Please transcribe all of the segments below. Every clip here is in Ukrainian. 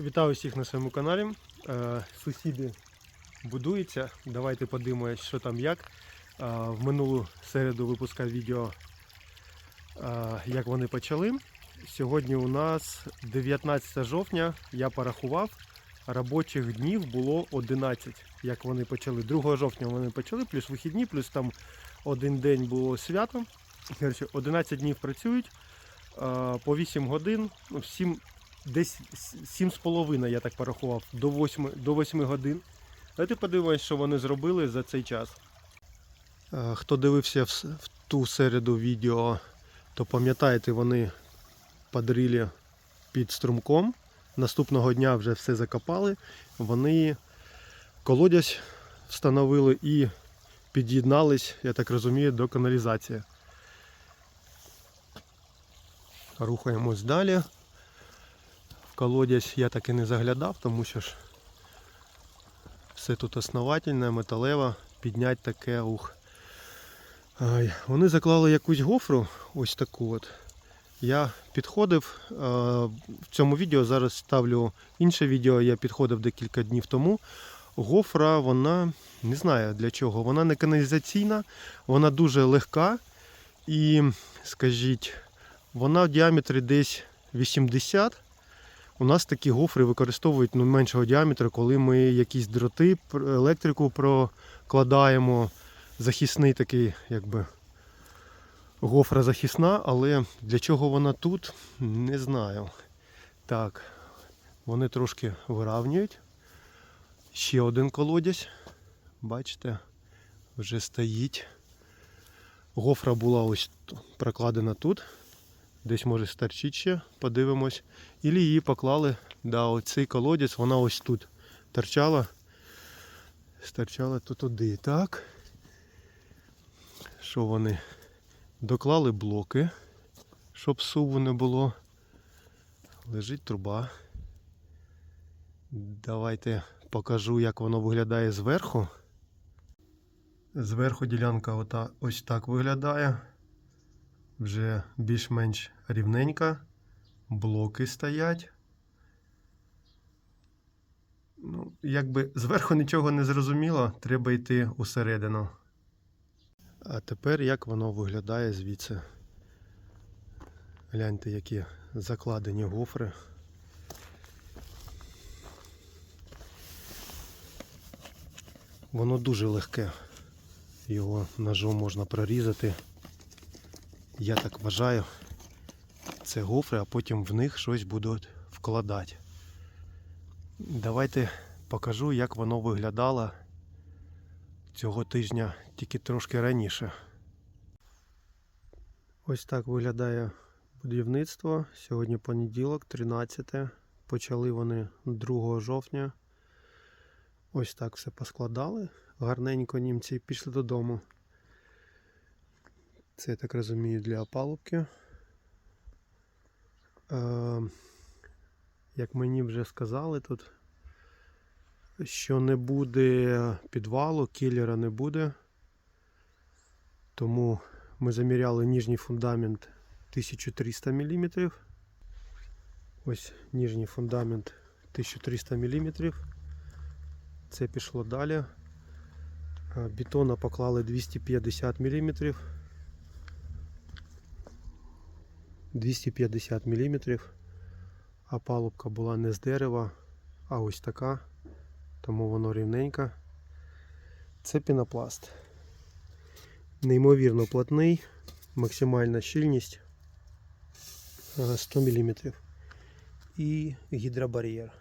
Вітаю всіх на своєму каналі. Е, Сусіди будуються. Давайте подивимося, що там як. Е, В минулу середу випускав відео, е, як вони почали. Сьогодні у нас 19 жовтня, я порахував, робочих днів було 11, як вони почали. 2 жовтня вони почали, плюс вихідні, плюс там один день було свято. 11 днів працюють по 8 годин, ну, 7, десь 7,5 я так порахував, до 8, до 8 годин. Давайте подивимось, що вони зробили за цей час. Е, Хто дивився в, ту середу відео, то пам'ятаєте, вони подрілі під струмком. Наступного дня вже все закопали. Вони колодязь встановили і під'єднались, я так розумію, до каналізації. Рухаємось далі. Колодязь я так і не заглядав, тому що ж все тут основательне, металеве, підняти таке ух. Ай, Вони заклали якусь гофру, ось таку от. Я підходив в цьому відео, зараз ставлю інше відео, я підходив декілька днів тому. Гофра, вона не знаю для чого, вона не каналізаційна, вона дуже легка і, скажіть, вона в діаметрі десь 80. У нас такі гофри використовують ну, меншого діаметру, коли ми якісь дроти, електрику прокладаємо. Захисний такий, якби гофра захисна, але для чого вона тут, не знаю. Так, вони трошки виравнюють. Ще один колодязь. Бачите, вже стоїть. Гофра була ось прокладена тут. Десь може старчить ще, подивимось. Ілі її поклали, да, оцей колодязь, вона ось тут торчала. Стирчала тут туди. Так. Що вони? Доклали блоки, щоб суву не було. Лежить труба. Давайте покажу, як воно виглядає зверху. Зверху ділянка ось так виглядає. Вже більш-менш рівненька. Блоки стоять. Ну, якби зверху нічого не зрозуміло, треба йти усередину. А тепер як воно виглядає звідси. Гляньте, які закладені гофри. Воно дуже легке. Його ножом можна прорізати. Я так вважаю. Це гофри, а потім в них щось будуть вкладати. Давайте покажу, як воно виглядало цього тижня, тільки трошки раніше. Ось так виглядає будівництво. Сьогодні понеділок, 13. Почали вони 2 жовтня. Ось так все поскладали. Гарненько німці пішли додому. Це, я так розумію, для опалубки. Е, як мені вже сказали тут, що не буде підвалу, кілера не буде. Тому ми заміряли ніжній фундамент 1300 мм. Ось ніжній фундамент 1300 мм. Це пішло далі. Бетона поклали 250 мм. 250 мм. А палубка була не з дерева, а ось така. Тому воно рівненько. Це пінопласт. Неймовірно плотний, максимальна щільність е, 100 мм. І гідробар'єр.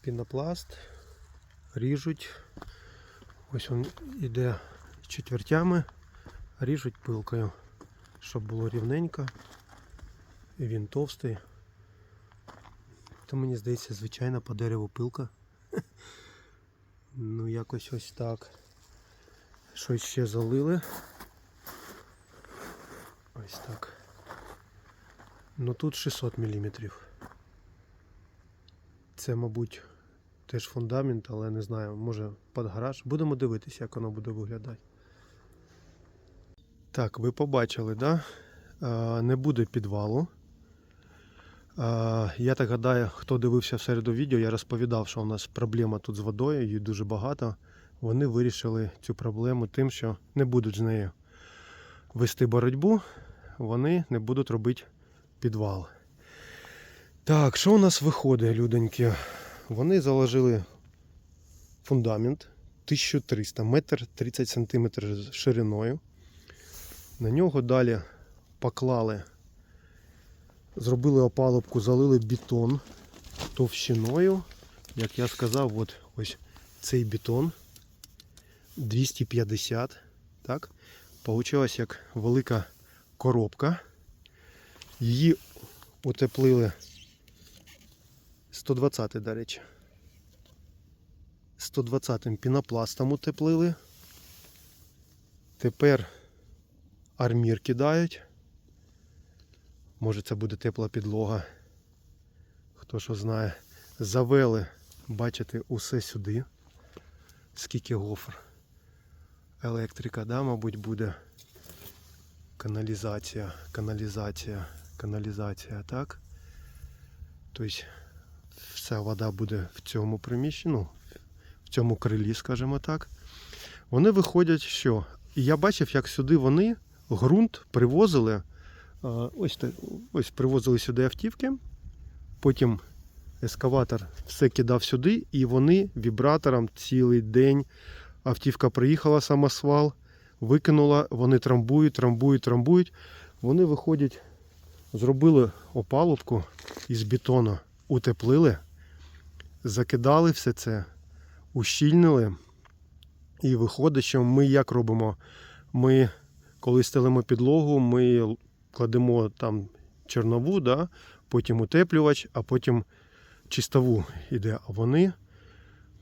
Пінопласт. Ріжуть. Ось він іде четвертями, ріжуть пилкою, щоб було рівненько. І він товстий. То мені здається, звичайна по дереву пилка. Ну, якось ось так. Щось ще залили. Ось так. Ну тут 600 мм. Це, мабуть, теж фундамент, але не знаю, може під гараж. Будемо дивитися, як воно буде виглядати. Так, ви побачили, да? Не буде підвалу. Я так гадаю, хто дивився середу відео, я розповідав, що у нас проблема тут з водою, її дуже багато. Вони вирішили цю проблему тим, що не будуть з нею вести боротьбу, вони не будуть робити підвал. Так, що у нас виходить, людоньки? Вони заложили фундамент 1300 метр 30 сантиметрів шириною. На нього далі поклали, зробили опалубку, залили бетон товщиною. Як я сказав, от ось цей бетон 250. Так? Получилась як велика коробка. Її утеплили 120, до речі. 120-м пінопластом утеплили. Тепер армір кидають. Може це буде тепла підлога. Хто що знає. Завели, бачите, усе сюди. Скільки гофр. Електрика, да, мабуть, буде. Каналізація, каналізація, каналізація, так? Тобто вся вода буде в цьому приміщенні, ну, в цьому крилі, скажімо так. Вони виходять, що? І я бачив, як сюди вони ґрунт привозили. Ось, ось привозили сюди автівки, потім ескаватор все кидав сюди, і вони вібратором цілий день. Автівка приїхала самосвал, викинула, вони трамбують, трамбують, трамбують. Вони виходять, зробили опалубку із бетону, утеплили, закидали все це, ущільнили. І виходить, що ми як робимо? Ми, коли стелимо підлогу, ми кладемо там чорнову, да? потім утеплювач, а потім чистову йде. А вони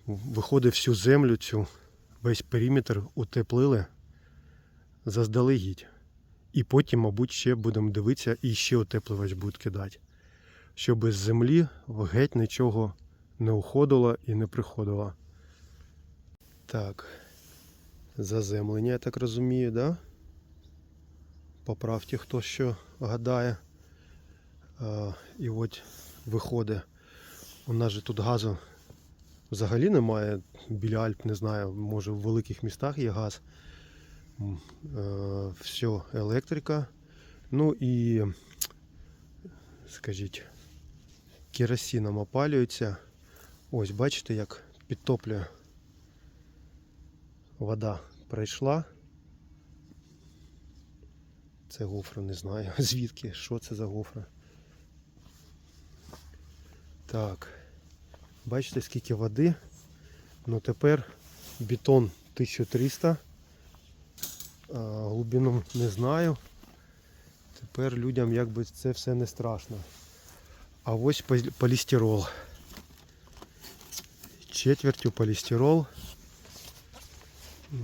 виходить всю землю, цю, весь периметр утеплили заздалегідь. І потім, мабуть, ще будемо дивитися і ще утеплювач будуть кидати. Щоб з землі геть нічого не уходило і не приходило. Так. Заземлення, я так розумію, да? Поправте, хто що гадає. А, і от виходить. У нас же тут газу взагалі немає. Біля Альп, не знаю, може в великих містах є газ. Е, Все, електрика. Ну і, скажіть, керосином опалюється. Ось, бачите, як підтоплює вода пройшла. Це гофра, не знаю. Звідки? Що це за гофра? Так. Бачите, скільки води. Ну тепер бетон 1300. А, глибину не знаю. Тепер людям якби це все не страшно. А ось полістирол. Четвертю полістирол.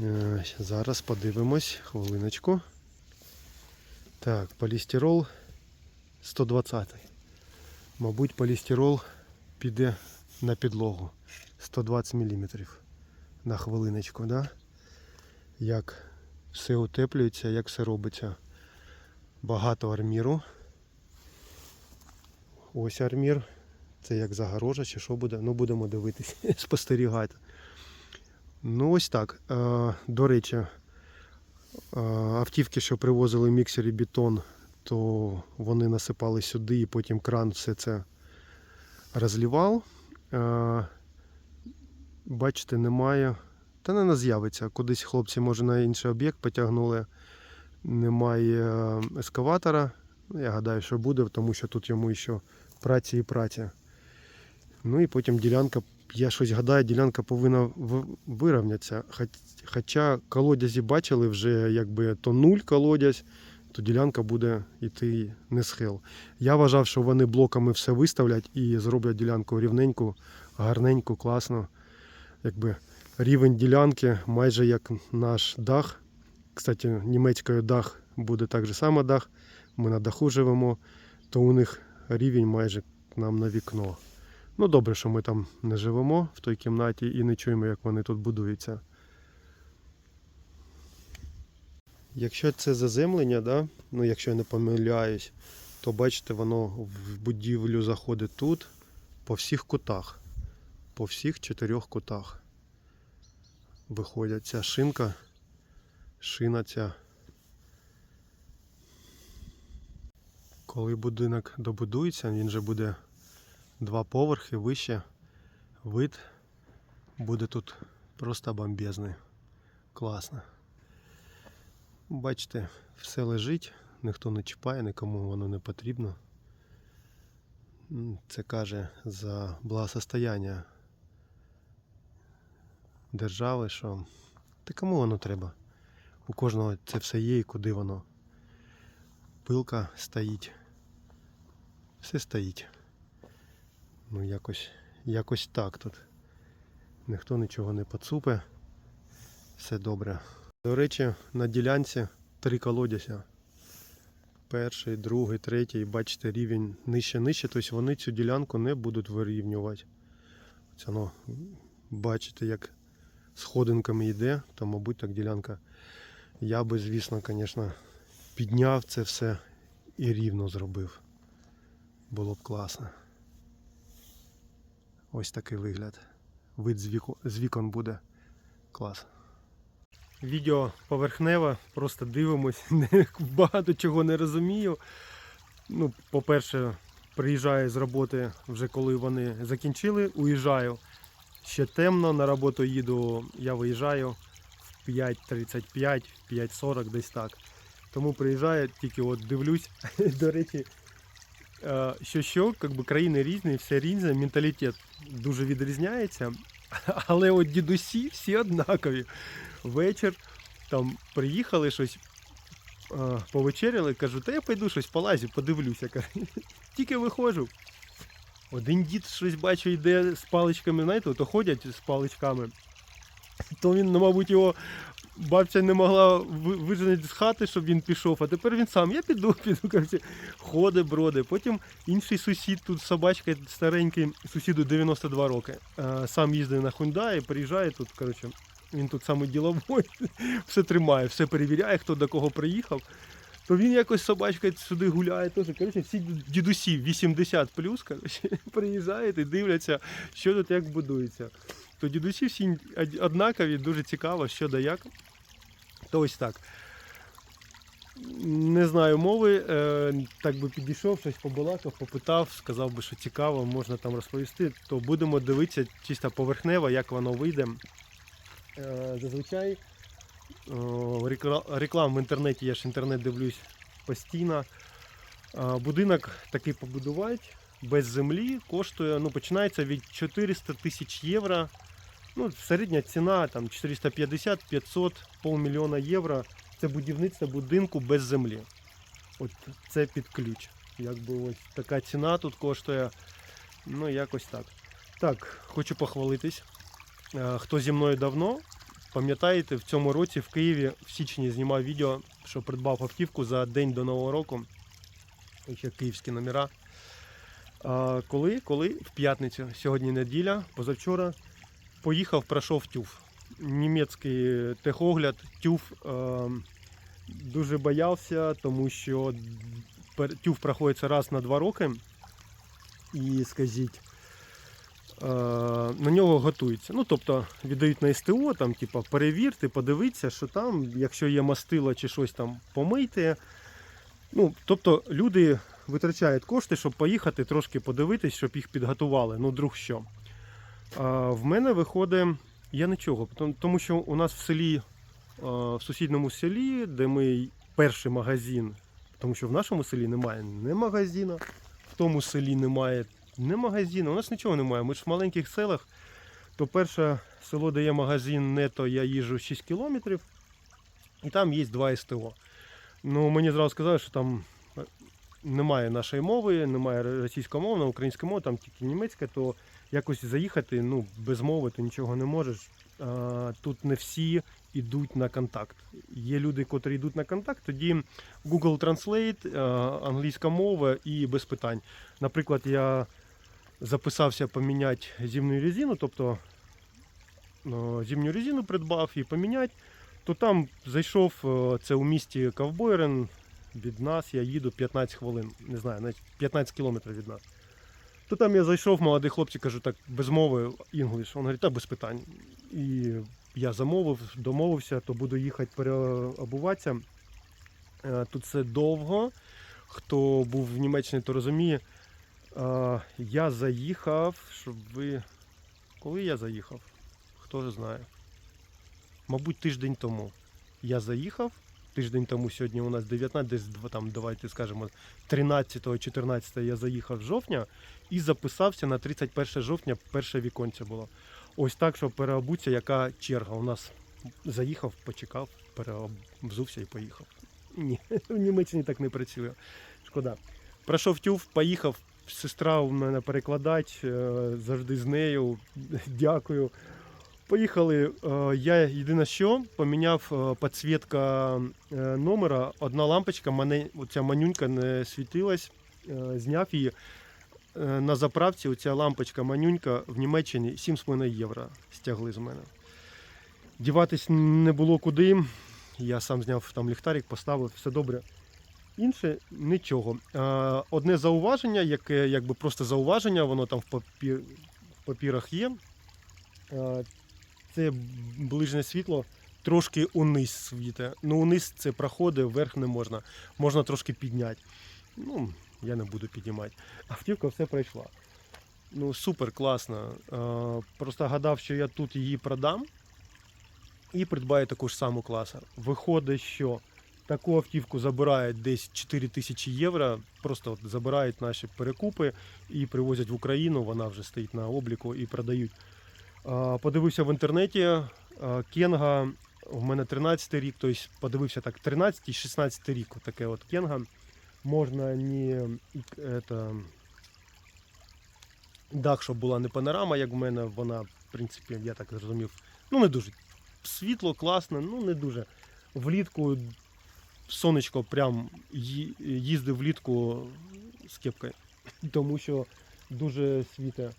Е, Зараз подивимось, хвилиночку. Так, полістирол 120. Мабуть, полістирол піде на підлогу 120 мм на хвилиночку, да? Як все утеплюється, як все робиться. Багато арміру. Ось армір. Це як загорожа чи що буде. Ну будемо дивитись, спостерігати. Ну ось так. Е, До речі, автівки, що привозили міксер і бетон, то вони насипали сюди і потім кран все це розлівав. Бачите, немає. Та не не з'явиться. Кудись хлопці, може, на інший об'єкт потягнули. Немає ескаватора. Я гадаю, що буде, тому що тут йому ще праці і праця. Ну і потім ділянка, я щось гадаю, ділянка повинна вирівнятися. Хоча колодязі бачили вже, якби то нуль колодязь, то ділянка буде йти не схил. Я вважав, що вони блоками все виставлять і зроблять ділянку рівненьку, гарненьку, класно. Якби рівень ділянки майже як наш дах. Кстати, німецькою дах буде так же само дах. Ми на даху живемо, то у них рівень майже нам на вікно. Ну добре, що ми там не живемо в той кімнаті і не чуємо, як вони тут будуються. Якщо це заземлення, да? ну якщо я не помиляюсь, то бачите, воно в будівлю заходить тут по всіх кутах. По всіх чотирьох кутах. Виходять ця шинка, шина ця. Коли будинок добудується, він же буде два поверхи вище. Вид буде тут просто бомбезний. Класно. Бачите, все лежить, ніхто не чіпає, нікому воно не потрібно. Це каже за благосостояння держави, що та кому воно треба? У кожного це все є і куди воно. Пилка стоїть. Все стоїть. Ну якось, якось так тут. Ніхто нічого не поцупе. Все добре. До речі, на ділянці три колодязя. Перший, другий, третій, бачите, рівень нижче нижче, тобто вони цю ділянку не будуть вирівнювати. Це воно, бачите, як сходинками йде, то, мабуть, так ділянка. Я би, звісно, звісно, підняв це все і рівно зробив. Було б класно. Ось такий вигляд. Вид з, вікон буде. Клас. Відео поверхневе, просто дивимось, багато чого не розумію. Ну, по-перше, приїжджаю з роботи вже коли вони закінчили, уїжджаю. Ще темно, на роботу їду, я виїжджаю в 5.35, 5.40 десь так. Тому приїжджаю, тільки от дивлюсь. До речі, що що, якби країни різні, все різне, менталітет дуже відрізняється. Але от дідусі всі однакові. Вечір там приїхали щось, е, повечеряли, кажу, та я пойду щось полазю, подивлюся. Тільки виходжу. Один дід щось бачу, йде з паличками, знаєте, то ходять з паличками. То він, ну, мабуть, його бабця не могла ви- виженити з хати, щоб він пішов, а тепер він сам, я піду, піду, коротше, ходить, броди. Потім інший сусід, тут собачка старенький, сусіду 92 роки. Е, Сам їздить на Hyundai, приїжджає тут, коротше, він тут саме діловий, все тримає, все перевіряє, хто до кого приїхав. То він якось собачка сюди гуляє теж. Коротше, всі дідусі 80 плюс, коротше, приїжджають і дивляться, що тут як будується. То дідусі всі однакові, дуже цікаво, що да як. То ось так. Не знаю мови, е, так би підійшов, щось побалакав, попитав, сказав би, що цікаво, можна там розповісти, то будемо дивитися чисто поверхнево, як воно вийде. Е, зазвичай реклам в інтернеті, я ж інтернет дивлюсь постійно. Будинок такий побудувати без землі коштує, ну, починається від 400 тисяч євро. Ну, середня ціна там 450-500, півмільйона євро. Це будівництво будинку без землі. От це під ключ. Якби ось така ціна тут коштує. Ну, якось так. Так, хочу похвалитись. Е, Хто зі мною давно, пам'ятаєте, в цьому році в Києві в січні знімав відео, що придбав автівку за день до Нового року. Ще київські номера. А, коли? Коли? В п'ятницю. Сьогодні неділя, позавчора. Поїхав, пройшов тюф. Німецький техогляд, тюф. Е, дуже боявся, тому що тюф проходиться раз на два роки. І скажіть, е, на нього готуються. Ну, тобто віддають на СТО, там, типа, перевірте, подивіться, що там, якщо є мастило чи щось там, помийте. Ну, тобто люди витрачають кошти, щоб поїхати трошки подивитись, щоб їх підготували. Ну, друг що. В мене виходить, я нічого, тому- що у нас в селі, в сусідньому селі, де ми перший магазин, тому що в нашому селі немає ні магазину, в тому селі немає ні магазину, у нас нічого немає. Ми ж в маленьких селах, то перше село, де є магазин, нето я їжджу 6 кілометрів, і там є два СТО. Ну, мені зразу сказали, що там немає нашої мови, немає російськомовна, українська мова, там тільки німецька, то якось заїхати ну, без мови ти нічого не можеш. Тут не всі йдуть на контакт. Є люди, котрі йдуть на контакт, тоді Google Translate, англійська мова і без питань. Наприклад, я записався поміняти зимну резину, тобто о, зимню резину придбав і поміняти, то там зайшов, це у місті Ковбойрен, від нас. Я їду 15 хвилин, не знаю, навіть 15 кілометрів від нас. То там я зайшов, молодий хлопчик, кажу, так, без мови інглиш. Він говорить, та без питань. І я замовив, домовився, то буду їхати переобуватися. Е, Тут це довго. Хто був в Німеччині, то розуміє. Е, Я заїхав, щоб ви. Коли я заїхав? Хто знає? Мабуть, тиждень тому. Я заїхав. Тиждень тому сьогодні у нас 19, десь там, давайте скажемо, 13-14 я заїхав жовтня і записався на 31 жовтня, перше віконце було. Ось так, щоб переобуться, яка черга. У нас заїхав, почекав, переобзувся і поїхав. Ні, в Німеччині так не працює. Шкода. Пройшов тюф, поїхав. Сестра у мене перекладач, е, завжди з нею. Дякую. Поїхали. Е, Я єдине що поміняв е, підсвітка е, номера. Одна лампочка, мене оця манюнька не світилась. Зняв її. На заправці оця лампочка манюнька в Німеччині 7,5 євро стягли з мене. Діватись не було куди. Я сам зняв там ліхтарик, поставив, все добре. Інше нічого. Одне зауваження, яке якби просто зауваження, воно там в папірах є. Це ближнє світло трошки униз світе. Ну, униз це проходить, вверх не можна. Можна трошки підняти. Ну, я не буду піднімати. Автівка все пройшла. Ну, супер класно. Е, Просто гадав, що я тут її продам і придбаю таку ж саму класу. Виходить, що таку автівку забирають десь 4 тисячі євро. Просто от забирають наші перекупи і привозять в Україну. Вона вже стоїть на обліку і продають. Подивився в інтернеті. Кенга. У мене 13 рік, тобто подивився так, 13 16 рік. Таке от Кенга. Можна не это, дах, щоб була не панорама, як в мене. Вона, в принципі, я так зрозумів, ну не дуже світло, класно, ну не дуже. Влітку сонечко прям їздив влітку з кепкою, тому що дуже світе.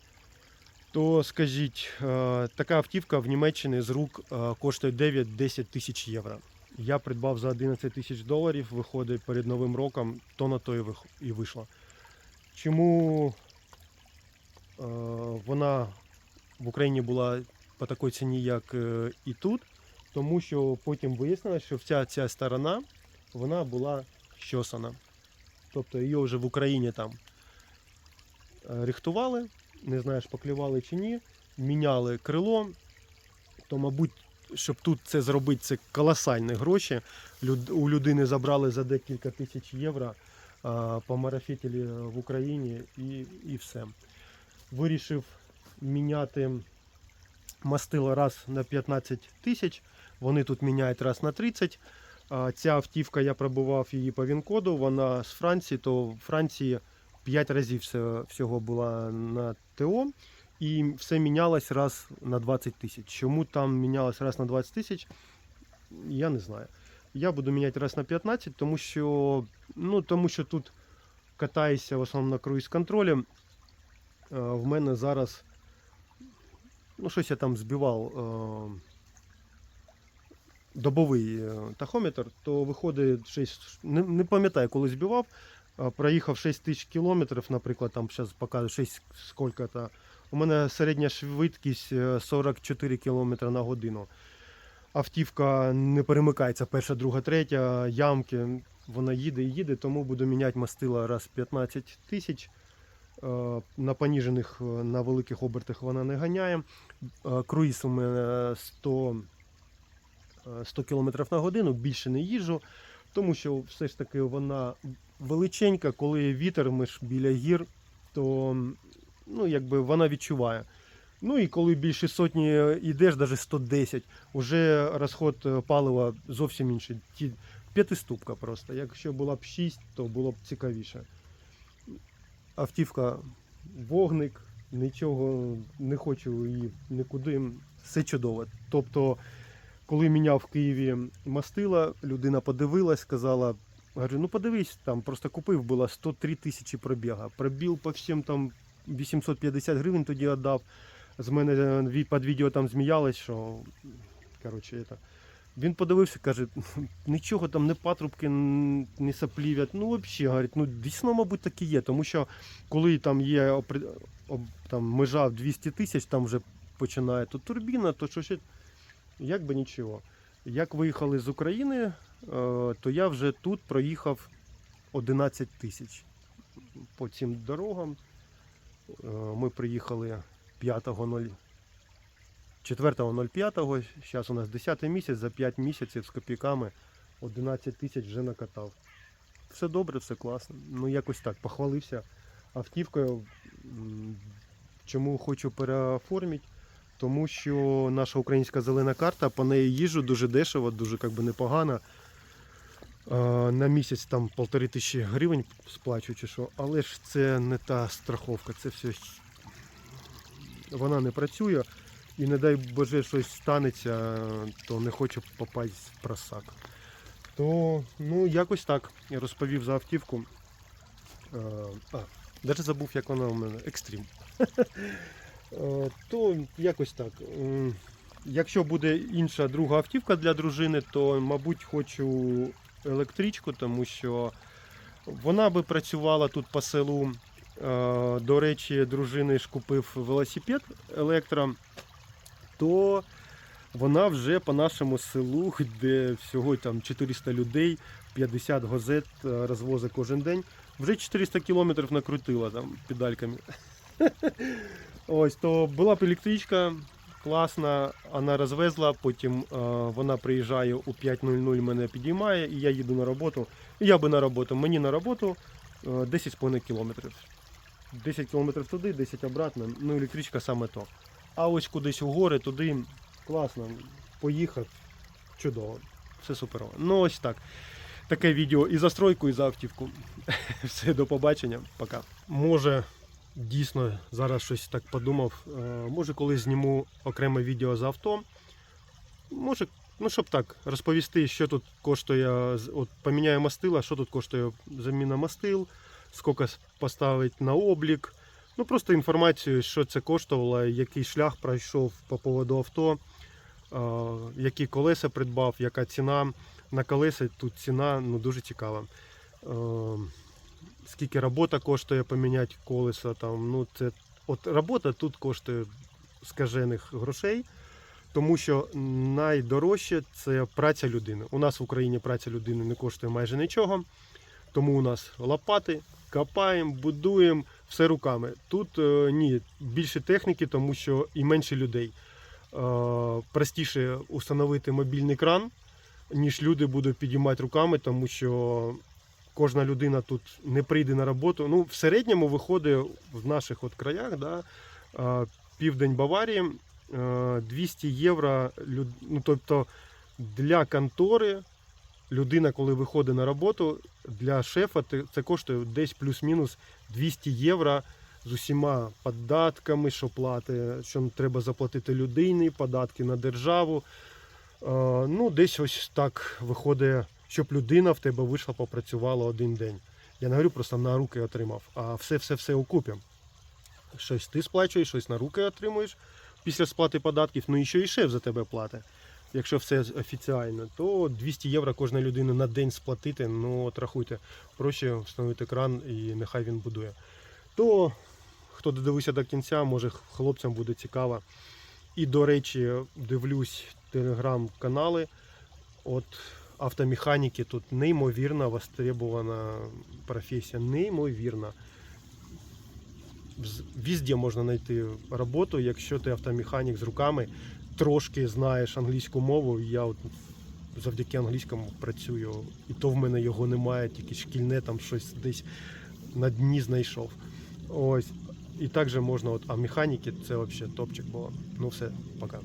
То скажіть, е, така автівка в Німеччині з рук е, коштує 9-10 тисяч євро. Я придбав за 11 тисяч доларів, виходить перед Новим роком, то на то і вийшло. Чому е, вона в Україні була по такій ціні, як і тут? Тому що потім вияснилось, що вся ця сторона вона була щосана. Тобто її вже в Україні там рихтували, не знаю, шпаклювали чи ні, міняли крило. То, мабуть, щоб тут це зробити, це колосальні гроші. У людини забрали за декілька тисяч євро, а, помарафітили в Україні і, і все. Вирішив міняти мастило раз на 15 тисяч. Вони тут міняють раз на 30. Ця автівка я пробував її по він-коду. Вона з Франції, то в Франції 5 разів всього була на ТО. І все мінялось раз на 20 тисяч. Чому там мінялось раз на 20 тисяч, я не знаю. Я буду міняти раз на 15, тому що, ну, тому що тут катаюся в основному на круїз-контролі. Е, В мене зараз ну, щось я там збивав е, добовий е, тахометр, то виходить 6, не, не пам'ятаю, коли збивав, проїхав 6 тисяч кілометрів, наприклад, там зараз показує 6 скільки-то. У мене середня швидкість е, 44 км на годину. Автівка не перемикається перша, друга, третя, ямки. Вона їде і їде, тому буду міняти мастила раз 15 тисяч. Е, На поніжених, е, на великих обертах вона не ганяє. Е, Круїз у мене 100, е, 100 км на годину, більше не їжджу, тому що все ж таки вона величенька, коли вітер, ми ж біля гір, то ну, якби вона відчуває. Ну і коли більше сотні йдеш, навіть 110, вже розход е, палива зовсім інший. П'ятиступка просто. Якщо була б 6, то було б цікавіше. Автівка, вогник, нічого не хочу її нікуди. Все чудово. Тобто, коли міняв в Києві мастила, людина подивилась, сказала. Говорю, ну подивись, там просто купив, було 103 тисячі пробіга. Пробіл по всім там 850 гривень тоді віддав. З мене ві- під відео там зміялись, що коротше, это, Він подивився, каже, нічого там, не патрубки, не саплів'ят. Ну, взагалі, говорить, ну дійсно, мабуть, так і є. Тому що коли там є там, межа в 200 тисяч, там вже починає то турбіна, то що ще, як би нічого. Як виїхали з України, е, то я вже тут проїхав 11 тисяч по цим дорогам. Е, Ми приїхали 5.0. 4.05, зараз у нас 10 місяць, за 5 місяців з копійками 11 тисяч вже накатав. Все добре, все класно. Ну якось так, похвалився автівкою. Чому хочу переоформити? Тому що наша українська зелена карта, по неї їжу дуже дешево, дуже би, непогано. На місяць там полтори тисячі гривень сплачу чи що, але ж це не та страховка, це все вона не працює. І не дай Боже щось станеться, то не хочу попасть в просак. То, ну, якось так. Я розповів за автівку. А, навіть забув, як вона у мене. Екстрім. То якось так. Якщо буде інша друга автівка для дружини, то, мабуть, хочу електричку, тому що вона би працювала тут по селу. Е, До речі, дружини ж купив велосипед електро, то вона вже по нашому селу, де всього там 400 людей, 50 газет е, розвозить кожен день, вже 400 кілометрів накрутила там педальками. Ось, то була б електричка, класна, вона розвезла, потім е, вона приїжджає у 5.00, мене підіймає, і я їду на роботу. Я би на роботу, мені на роботу е, 10,5 кілометрів. 10 кілометрів туди, 10 обратно, ну електричка саме то. А ось кудись у гори, туди класно, поїхав, чудово, все суперово. Ну ось так. Таке відео і за стройку, і за автівку. Все, до побачення, пока. Може, дійсно зараз щось так подумав. е, Може, колись зніму окреме відео за авто. Може, ну щоб так, розповісти, що тут коштує, от поміняю мастила, що тут коштує заміна мастил, скільки поставить на облік. Ну просто інформацію, що це коштувало, який шлях пройшов по поводу авто, е, які колеса придбав, яка ціна. На колеса тут ціна ну, дуже цікава. Скільки робота коштує поміняти колеса. Там, ну, це, от робота тут коштує скажених грошей, тому що найдорожче це праця людини. У нас в Україні праця людини не коштує майже нічого. Тому у нас лопати, копаємо, будуємо все руками. Тут е, ні, більше техніки, тому що і менше людей. Е, простіше установити мобільний кран, ніж люди будуть підіймати руками, тому що кожна людина тут не прийде на роботу. Ну, в середньому виходить в наших от краях, да, південь Баварії, е, 200 євро. Ну, тобто для контори людина, коли виходить на роботу, для шефа це коштує десь плюс-мінус 200 євро з усіма податками, що плати, що треба заплатити людині, податки на державу. Ну, десь ось так виходить, щоб людина в тебе вийшла, попрацювала один день. Я не говорю просто на руки отримав, а все-все-все окупім. Щось ти сплачуєш, щось на руки отримуєш після сплати податків, ну і що і шеф за тебе платить. Якщо все офіціально, то 200 євро кожна людина на день сплатити, ну от рахуйте, проще встановити кран і нехай він будує. То хто додивився до кінця, може хлопцям буде цікаво. І, до речі, дивлюсь телеграм-канали. От автомеханіки тут неймовірно востребована професія. Неймовірна. Вз- Везде можна знайти роботу, якщо ти автомеханік з руками, трошки знаєш англійську мову. Я от завдяки англійському працюю, і то в мене його немає, тільки шкільне там щось десь на дні знайшов. Ось. І також можна, от, а механіки це взагалі топчик було. Ну все, пока.